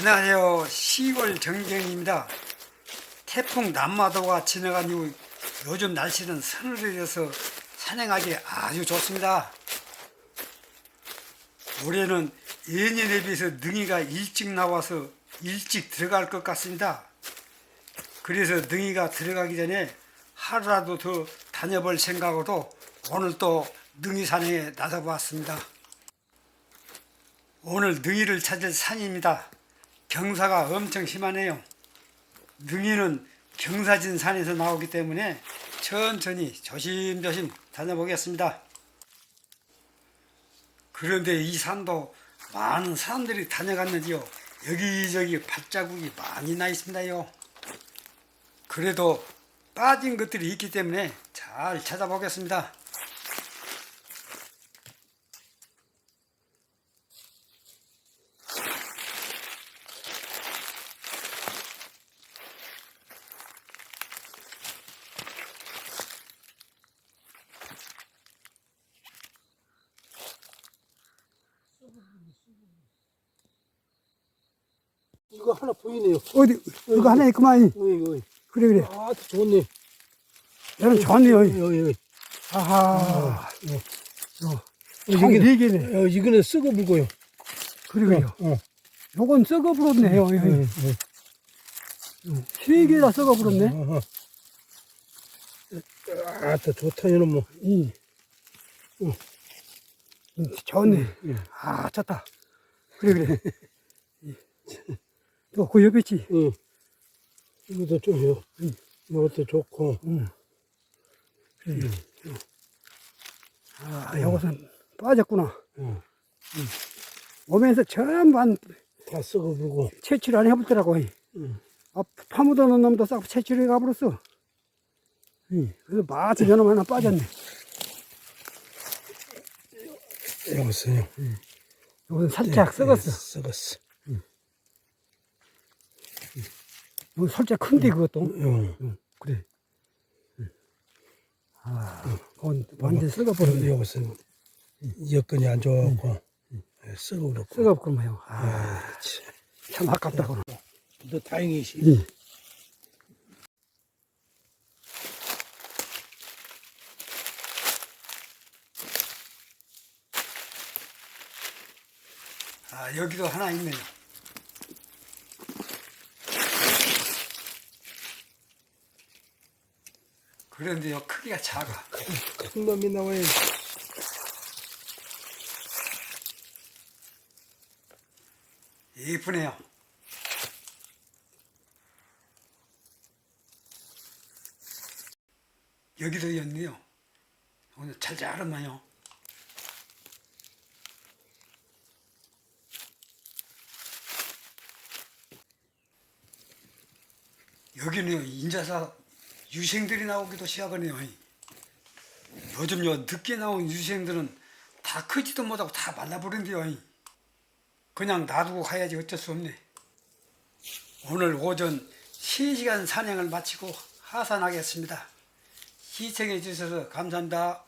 안녕하세요. 10월 정경입니다. 태풍 남마도가 지나간 이후 요즘 날씨는 서늘해져서 산행하기 아주 좋습니다. 올해는 예년에 비해서 능이가 일찍 나와서 일찍 들어갈 것 같습니다. 그래서 능이가 들어가기 전에 하루라도 더 다녀볼 생각으로 오늘 또 능이 산행에 나서보았습니다. 오늘 능이를 찾을 산입니다. 경사가 엄청 심하네요. 능이는 경사진 산에서 나오기 때문에 천천히 조심조심 다녀보겠습니다. 그런데 이 산도 많은 사람들이 다녀갔는지요. 여기저기 발자국이 많이 나 있습니다요. 그래도 빠진 것들이 있기 때문에 잘 찾아보겠습니다. 이거 하나 보이네요. 어디 이거 하나 있구만. 어이, 어이. 그래 그래. 아, 좋네. 얘는 좋네요. 여기. 아하. 어, 총 이게, 네 개네. 어, 이거는 썩어 불고요. 그러게요. 어, 요건 썩어. 어, 세 개나 썩어 불었네. 어, 어. 아, 또 좋다, 이놈 뭐. 이. 음, 좋네. 아, 좋다. 그래, 그래. 또, 그 옆에 있지. 응. 이것도 좋요. 응. 이것도 좋고. 응. 그래. 아, 요것은 빠졌구나. 응. 오면서 전부 한다 썩어 불고. 채취를 안 해보더라고. 응. 아, 파묻어 놓은 놈도 싹 채취를 해가버렸어. 응. 그래서 마트 저놈 하나 빠졌네. 여보세요. 요것은 살짝 썩었어. 썩었어. 이거 살짝 큰데, 그것도. 응. 응, 그래. 아, 그건 완전 썩어버렸네. 여보세요. 여건이 안 좋아갖고. 예, 썩어 불었고. 썩어버렸네요. 아, 아, 참. 참 아깝다구나. 너 다행이시. 응. 아, 여기도 하나 있네요. 그런데요, 크기가 작아. 큰 놈이 나와야 예쁘네요. 여기도 있네요. 오늘 잘 자르마요. 여기는 인자사 유생들이 나오기도 시작하네요. 요즘 요 늦게 나온 유생들은 다 크지도 못하고 다 말라버린대요. 그냥 놔두고 가야지 어쩔 수 없네. 오늘 오전 3시간 산행을 마치고 하산하겠습니다. 시청해 주셔서 감사합니다.